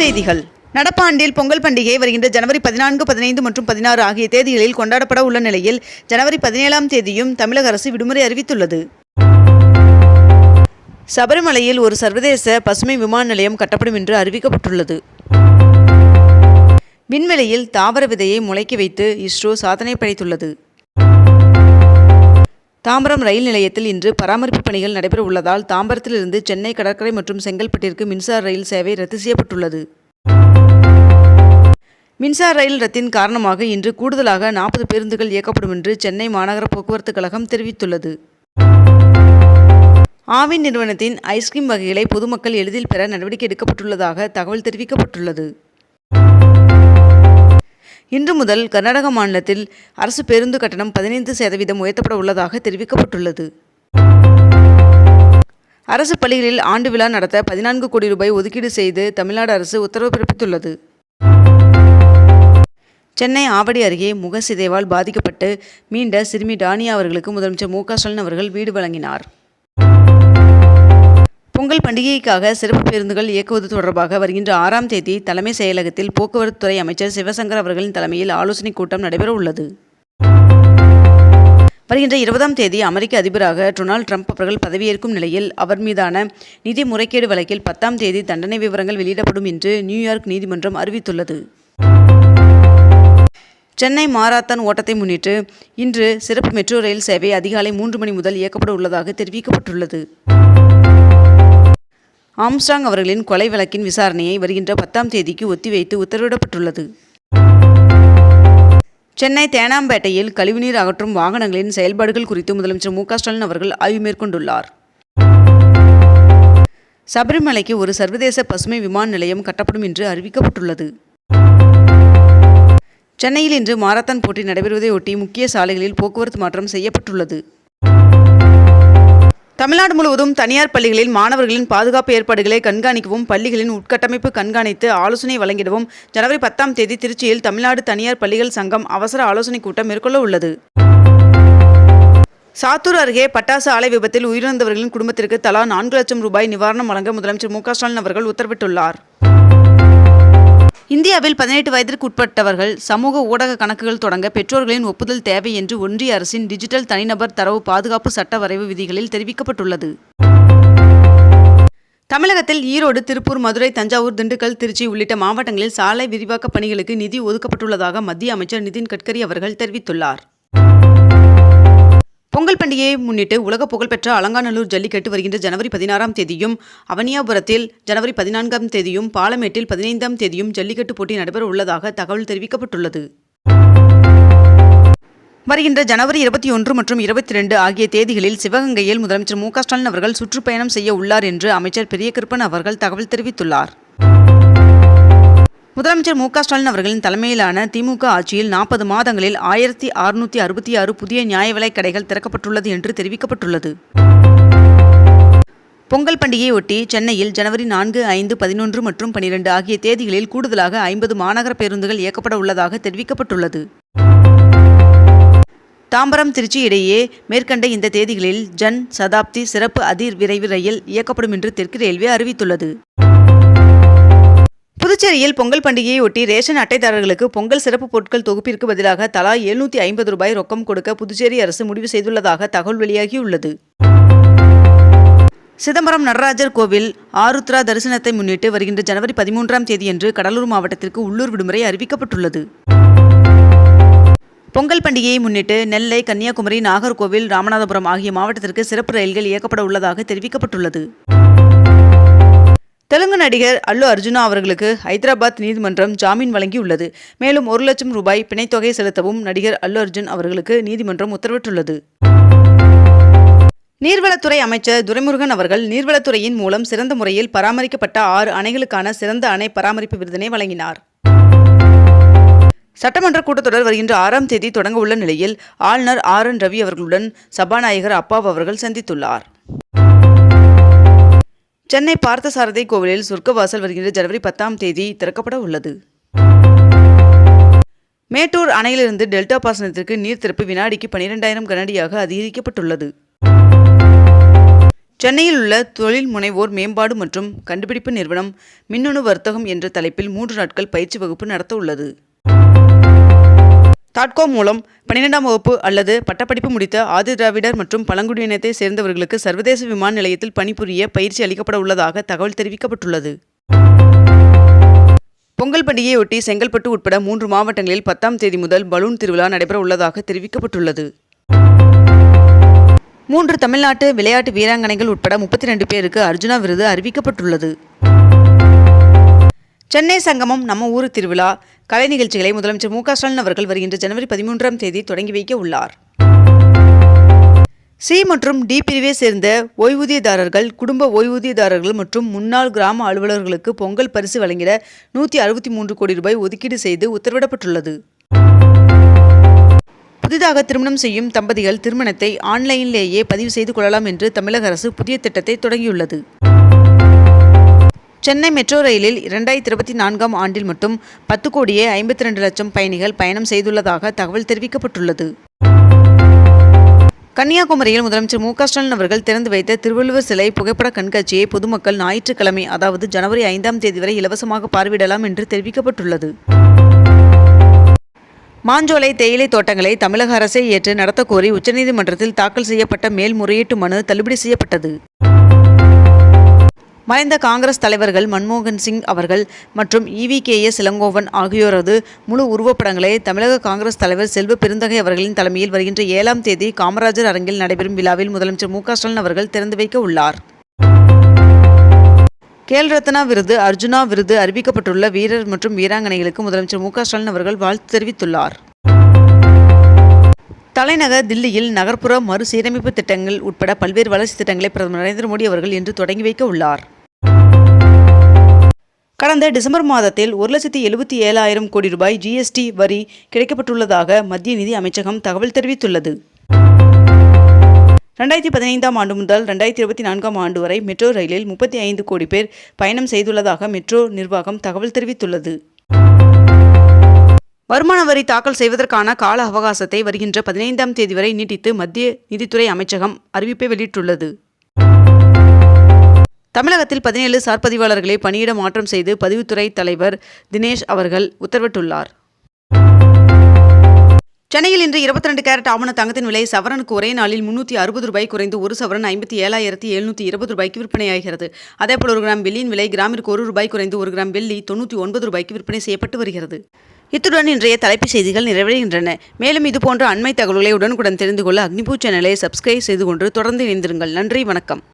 செய்திகள். நடப்பாண்டில் பொங்கல் பண்டிகை வருகின்ற ஜனவரி பதினான்கு பதினைந்து மற்றும் பதினாறு ஆகிய தேதிகளில் கொண்டாடப்பட உள்ள நிலையில் ஜனவரி பதினேழாம் தேதியும் தமிழக அரசு விடுமுறை அறிவித்துள்ளது. சபரிமலையில் ஒரு சர்வதேச பசுமை விமான நிலையம் கட்டப்படும் என்று அறிவிக்கப்பட்டுள்ளது. விண்வெளியில் தாவர விதையை முளைக்க வைத்து இஸ்ரோ சாதனை படைத்துள்ளது. தாம்பரம் ரயில் நிலையத்தில் இன்று பராமரிப்பு பணிகள் நடைபெற உள்ளதால் தாம்பரத்திலிருந்து சென்னை கடற்கரை மற்றும் செங்கல்பட்டிற்கு மின்சார ரயில் சேவை ரத்து செய்யப்பட்டுள்ளது. மின்சார ரயில் ரத்தின் காரணமாக இன்று கூடுதலாக நாற்பது பேருந்துகள் இயக்கப்படும் என்று சென்னை மாநகர போக்குவரத்து கழகம் தெரிவித்துள்ளது. ஆவின் நிறுவனத்தின் ஐஸ்கிரீம் வகைகளை பொதுமக்கள் எளிதில் பெற நடவடிக்கை எடுக்கப்பட்டுள்ளதாக தகவல் தெரிவிக்கப்பட்டுள்ளது. இன்று முதல் கர்நாடக மாநிலத்தில் அரசு பேருந்து கட்டணம் பதினைந்து சதவீதம் உயர்த்தப்பட உள்ளதாக தெரிவிக்கப்பட்டுள்ளது. அரசு பள்ளிகளில் ஆண்டு விழா நடத்த பதினான்கு கோடி ரூபாய் ஒதுக்கீடு செய்து தமிழ்நாடு அரசு உத்தரவு பிறப்பித்துள்ளது. சென்னை ஆவடி அருகே முகசிதைவால் பாதிக்கப்பட்டு மீண்ட சிறுமி டானியா அவர்களுக்கு முதலமைச்சர் மு க ஸ்டாலின் அவர்கள் வீடு வழங்கினார். பொங்கல் பண்டிகைக்காக சிறப்பு பேருந்துகள் இயக்குவது தொடர்பாக வருகின்ற ஆறாம் தேதி தலைமை செயலகத்தில் போக்குவரத்து துறை அமைச்சர் சிவசங்கர் அவர்களின் தலைமையில் ஆலோசனைக் கூட்டம் நடைபெற உள்ளது. வருகின்ற இருபதாம் தேதி அமெரிக்க அதிபராக டொனால்டு ட்ரம்ப் அவர்கள் பதவியேற்கும் நிலையில் அவர் மீதான நிதி முறைகேடு வழக்கில் பத்தாம் தேதி தண்டனை விவரங்கள் வெளியிடப்படும் என்று நியூயார்க் நீதிமன்றம் அறிவித்துள்ளது. சென்னை மாராத்தான் ஓட்டத்தை முன்னிட்டு இன்று சிறப்பு மெட்ரோ ரயில் சேவை அதிகாலை மூன்று மணி முதல் இயக்கப்பட உள்ளதாக தெரிவிக்கப்பட்டுள்ளது. ஆம்ஸ்டாங் அவர்களின் கொலை வழக்கின் விசாரணையை வருகின்ற பத்தாம் தேதிக்கு ஒத்திவைத்து உத்தரவிடப்பட்டுள்ளது. சென்னை தேனாம்பேட்டையில் கழிவுநீர் அகற்றும் வாகனங்களின் செயல்பாடுகள் குறித்து முதலமைச்சர் மு ஸ்டாலின் அவர்கள் ஆய்வு மேற்கொண்டுள்ளார். சபரிமலைக்கு ஒரு சர்வதேச பசுமை விமான நிலையம் கட்டப்படும் என்று அறிவிக்கப்பட்டுள்ளது. சென்னையில் இன்று மாரத்தான் போட்டி நடைபெறுவதையொட்டி முக்கிய சாலைகளில் போக்குவரத்து மாற்றம் செய்யப்பட்டுள்ளது. தமிழ்நாடு முழுவதும் தனியார் பள்ளிகளில் மாணவர்களின் பாதுகாப்பு ஏற்பாடுகளை கண்காணிக்கவும் பள்ளிகளின் உட்கட்டமைப்பு கண்காணித்து ஆலோசனை வழங்கிடவும் ஜனவரி பத்தாம் தேதி திருச்சியில் தமிழ்நாடு தனியார் பள்ளிகள் சங்கம் அவசர ஆலோசனைக் கூட்டம் மேற்கொள்ள உள்ளது. சாத்தூர் அருகே பட்டாசு ஆலை விபத்தில் உயிரிழந்தவர்களின் குடும்பத்திற்கு தலா நான்கு லட்சம் ரூபாய் நிவாரணம் வழங்க முதலமைச்சர் மு க ஸ்டாலின் அவர்கள் உத்தரவிட்டுள்ளார். இந்தியாவில் பதினெட்டு வயதிற்கு உட்பட்டவர்கள் சமூக ஊடக கணக்குகள் தொடங்க பெற்றோர்களின் ஒப்புதல் தேவை என்று ஒன்றிய அரசின் டிஜிட்டல் தனிநபர் தரவு பாதுகாப்பு சட்ட வரைவு விதிகளில் தெரிவிக்கப்பட்டுள்ளது. தமிழகத்தில் ஈரோடு திருப்பூர் மதுரை தஞ்சாவூர் திண்டுக்கல் திருச்சி உள்ளிட்ட மாவட்டங்களில் சாலை விரிவாக்க பணிகளுக்கு நிதி ஒதுக்கப்பட்டுள்ளதாக மத்திய அமைச்சர் நிதின் கட்கரி அவர்கள் தெரிவித்துள்ளார். பொங்கல் பண்டிகையை முன்னிட்டு உலக புகழ்பெற்ற அலங்காநல்லூர் ஜல்லிக்கட்டு வருகின்ற ஜனவரி பதினாறாம் தேதியும் அவனியாபுரத்தில் ஜனவரி பதினான்காம் தேதியும் பாலமேட்டில் பதினைந்தாம் தேதியும் ஜல்லிக்கட்டு போட்டி நடைபெற உள்ளதாக தகவல் தெரிவிக்கப்பட்டுள்ளது. வருகின்ற ஜனவரி இருபத்தி ஒன்று மற்றும் இருபத்தி ரெண்டு ஆகிய தேதிகளில் சிவகங்கையில் முதலமைச்சர் மு க ஸ்டாலின் அவர்கள் சுற்றுப்பயணம் செய்ய உள்ளார் என்று அமைச்சர் பெரியகிருப்பன் அவர்கள் தகவல் தெரிவித்துள்ளார். முதலமைச்சர் மு க. ஸ்டாலின் அவர்களின் தலைமையிலான திமுக ஆட்சியில் நாற்பது மாதங்களில் ஆயிரத்தி அறுநூற்றி அறுபத்தி ஆறு புதிய நியாய விலைக் கடைகள் திறக்கப்பட்டுள்ளது என்று தெரிவிக்கப்பட்டுள்ளது. பொங்கல் பண்டிகையை ஒட்டி சென்னையில் ஜனவரி நான்கு ஐந்து பதினொன்று மற்றும் பனிரெண்டு ஆகிய தேதிகளில் கூடுதலாக ஐம்பது மாநகர பேருந்துகள் இயக்கப்பட உள்ளதாக தெரிவிக்கப்பட்டுள்ளது. தாம்பரம் திருச்சி இடையே மேற்கண்ட இந்த தேதிகளில் ஜன் சதாப்தி சிறப்பு அதிர் விரைவு ரயில் இயக்கப்படும் என்று தெற்கு ரயில்வே அறிவித்துள்ளது. புதுச்சேரியில் பொங்கல் பண்டிகையை ஒட்டி ரேஷன் அட்டைதாரர்களுக்கு பொங்கல் சிறப்பு பொருட்கள் தொகுப்பிற்கு பதிலாக தலா எழுநூத்தி ஐம்பது ரூபாய் ரொக்கம் கொடுக்க புதுச்சேரி அரசு முடிவு செய்துள்ளதாக தகவல் வெளியாகியுள்ளது. சிதம்பரம் நடராஜர் கோவில் ஆருத்ரா தரிசனத்தை முன்னிட்டு வருகின்ற ஜனவரி பதிமூன்றாம் தேதியன்று கடலூர் மாவட்டத்திற்கு உள்ளூர் விடுமுறை அறிவிக்கப்பட்டுள்ளது. பொங்கல் பண்டிகையை முன்னிட்டு நெல்லை கன்னியாகுமரி நாகர்கோவில் ராமநாதபுரம் ஆகிய மாவட்டத்திற்கு சிறப்பு ரயில்கள் இயக்கப்பட உள்ளதாக தெரிவிக்கப்பட்டுள்ளது. தெலுங்கு நடிகர் அல்லு அர்ஜுனா அவர்களுக்கு ஹைதராபாத் நீதிமன்றம் ஜாமீன் வழங்கியுள்ளது. மேலும் ஒரு லட்சம் ரூபாய் பிணைத்தொகை செலுத்தவும் நடிகர் அல்லு அர்ஜுன் அவர்களுக்கு நீதிமன்றம் உத்தரவிட்டுள்ளது. நீர்வளத்துறை அமைச்சர் துரைமுருகன் அவர்கள் நீர்வளத்துறையின் மூலம் சிறந்த முறையில் பராமரிக்கப்பட்ட ஆறு அணைகளுக்கான சிறந்த அணை பராமரிப்பு விருதினை வழங்கினார். சட்டமன்ற கூட்டத்தொடர் வருகின்ற ஆறாம் தேதி தொடங்க உள்ள நிலையில் ஆளுநர் ஆர் என் ரவி அவர்களுடன் சபாநாயகர் அப்பாவு அவர்கள் சந்தித்துள்ளார். சென்னை பார்த்தசாரதி கோவிலில் சொர்க்கவாசல் வருகின்ற ஜனவரி பத்தாம் தேதி திறக்கப்பட உள்ளது. மேட்டூர் அணையிலிருந்து டெல்டா பாசனத்திற்கு நீர் திறப்பு வினாடிக்கு பனிரெண்டாயிரம் கனடியாக அதிகரிக்கப்பட்டுள்ளது. சென்னையில் உள்ள தொழில் முனைவோர் மேம்பாடு மற்றும் கண்டுபிடிப்பு நிறுவனம் மின்னணு வர்த்தகம் என்ற தலைப்பில் மூன்று நாட்கள் பயிற்சி வகுப்பு நடத்த உள்ளது தாட்கோ மூலம் பன்னிரெண்டாம் வகுப்பு அல்லது பட்டப்படிப்பு முடித்த ஆதி திராவிடர் மற்றும் பழங்குடியினத்தை சேர்ந்தவர்களுக்கு சர்வதேச விமான நிலையத்தில் பணிபுரிய பயிற்சி அளிக்கப்பட உள்ளதாக தகவல் தெரிவிக்கப்பட்டுள்ளது. பொங்கல் பண்டிகையொட்டி செங்கல்பட்டு உட்பட மூன்று மாவட்டங்களில் பத்தாம் தேதி முதல் பலூன் திருவிழா நடைபெற உள்ளதாக தெரிவிக்கப்பட்டுள்ளது. மூன்று தமிழ்நாட்டு விளையாட்டு வீராங்கனைகள் உட்பட முப்பத்தி ரெண்டு பேருக்கு அர்ஜுனா விருது அறிவிக்கப்பட்டுள்ளது. சென்னை சங்கமம் நம்ம ஊர் திருவிழா. கலை நிகழ்ச்சிகளை முதலமைச்சர் மு க ஸ்டாலின் அவர்கள் வருகின்ற ஜனவரி பதிமூன்றாம் தேதி தொடங்கி வைக்க உள்ளார். சி மற்றும் டி பிரிவை சேர்ந்த ஓய்வூதியதாரர்கள் குடும்ப ஓய்வூதியதாரர்கள் மற்றும் முன்னாள் கிராம அலுவலர்களுக்கு பொங்கல் பரிசு வழங்கிட நூற்றி அறுபத்தி மூன்று கோடி ரூபாய் ஒதுக்கீடு செய்து உத்தரவிடப்பட்டுள்ளது. புதிதாக திருமணம் செய்யும் தம்பதிகள் திருமணத்தை ஆன்லைனிலேயே பதிவு செய்து கொள்ளலாம் என்று தமிழக அரசு புதிய திட்டத்தை தொடங்கியுள்ளது. சென்னை மெட்ரோ ரயிலில் இரண்டாயிரத்தி இருபத்தி நான்காம் ஆண்டில் மட்டும் பத்து கோடியே ஐம்பத்தி ரெண்டு லட்சம் பயணிகள் பயணம் செய்துள்ளதாக தகவல் தெரிவிக்கப்பட்டுள்ளது. கன்னியாகுமரியில் முதலமைச்சர் மு ஸ்டாலின் அவர்கள் திறந்து வைத்த திருவள்ளுவர் சிலை புகைப்பட கண்காட்சியை பொதுமக்கள் ஞாயிற்றுக்கிழமை அதாவது ஜனவரி ஐந்தாம் தேதி வரை இலவசமாக பார்வையிடலாம் என்று தெரிவிக்கப்பட்டுள்ளது. மாஞ்சோலை தேயிலை தோட்டங்களை தமிழக அரசை ஏற்று நடத்தக்கோரி உச்சநீதிமன்றத்தில் தாக்கல் செய்யப்பட்ட மேல்முறையீட்டு மனு தள்ளுபடி செய்யப்பட்டது. மறைந்த காங்கிரஸ் தலைவர்கள் மன்மோகன் சிங் அவர்கள் மற்றும் இவி கே எஸ் இளங்கோவன் ஆகியோரது முழு உருவப்படங்களை தமிழக காங்கிரஸ் தலைவர் செல்வ பெருந்தகை அவர்களின் தலைமையில் வருகின்ற ஏழாம் தேதி காமராஜர் அரங்கில் நடைபெறும் விழாவில் முதலமைச்சர் மு ஸ்டாலின் அவர்கள் திறந்து வைக்க உள்ளார். கேல் ரத்னா விருது அர்ஜுனா விருது அறிவிக்கப்பட்டுள்ள வீரர் மற்றும் வீராங்கனைகளுக்கு முதலமைச்சர் மு ஸ்டாலின் அவர்கள் வாழ்த்து தெரிவித்துள்ளார். தலைநகர் தில்லியில் நகர்ப்புற மறுசீரமைப்பு திட்டங்கள் உட்பட பல்வேறு வளர்ச்சி திட்டங்களை பிரதமர் நரேந்திர மோடி அவர்கள் இன்று தொடங்கி வைக்க உள்ளார். கடந்த டிசம்பர் மாதத்தில் ஒரு லட்சத்தி எழுபத்தி ஏழாயிரம் கோடி ரூபாய் ஜிஎஸ்டி வரி கிடைக்கப்பட்டுள்ளதாக மத்திய நிதி அமைச்சகம் தகவல் தெரிவித்துள்ளது. ரெண்டாயிரத்தி பதினைந்தாம் ஆண்டு முதல் ரெண்டாயிரத்தி இருபத்தி நான்காம் ஆண்டு வரை மெட்ரோ ரயிலில் முப்பத்தி ஐந்து கோடி பேர் பயணம் செய்துள்ளதாக மெட்ரோ நிர்வாகம் தகவல் தெரிவித்துள்ளது. வருமான வரி தாக்கல் செய்வதற்கான கால அவகாசத்தை வருகின்ற பதினைந்தாம் தேதி வரை நீட்டித்து மத்திய நிதித்துறை அமைச்சகம் அறிவிப்பை வெளியிட்டுள்ளது. தமிழகத்தில் பதினேழு சார்பதிவாளர்களை பணியிட மாற்றம் செய்து பதிவுத்துறை தலைவர் தினேஷ் அவர்கள் உத்தரவிட்டுள்ளார். சென்னையில் இன்று இருபத்தி ரெண்டு கேரட் ஆவண தங்கத்தின் விலை சவரனுக்கு ஒரே நாளில் முன்னூற்றி அறுபது ரூபாய் குறைந்து ஒரு சவரன் ஐம்பத்தி ஏழாயிரத்தி எழுநூற்றி இருபது ரூபாய்க்கு விற்பனையாகிறது. அதேபோல் ஒரு கிராம் வெள்ளியின் விலை கிராமிற்கு ஒரு ரூபாய் குறைந்து ஒரு கிராம் வெள்ளி தொண்ணூற்றி ஒன்பது ரூபாய்க்கு விற்பனை செய்யப்பட்டு வருகிறது. இத்துடன் இன்றைய தலைப்புச் செய்திகள் நிறைவடைகின்றன. மேலும் இதுபோன்ற அண்மை தகவல்களை உடனுக்குடன் தெரிந்து கொள்ள அக்னிபூ சேனலை சப்ஸ்கிரைப் செய்து கொண்டு தொடர்ந்து இணைந்திருங்கள். நன்றி வணக்கம்.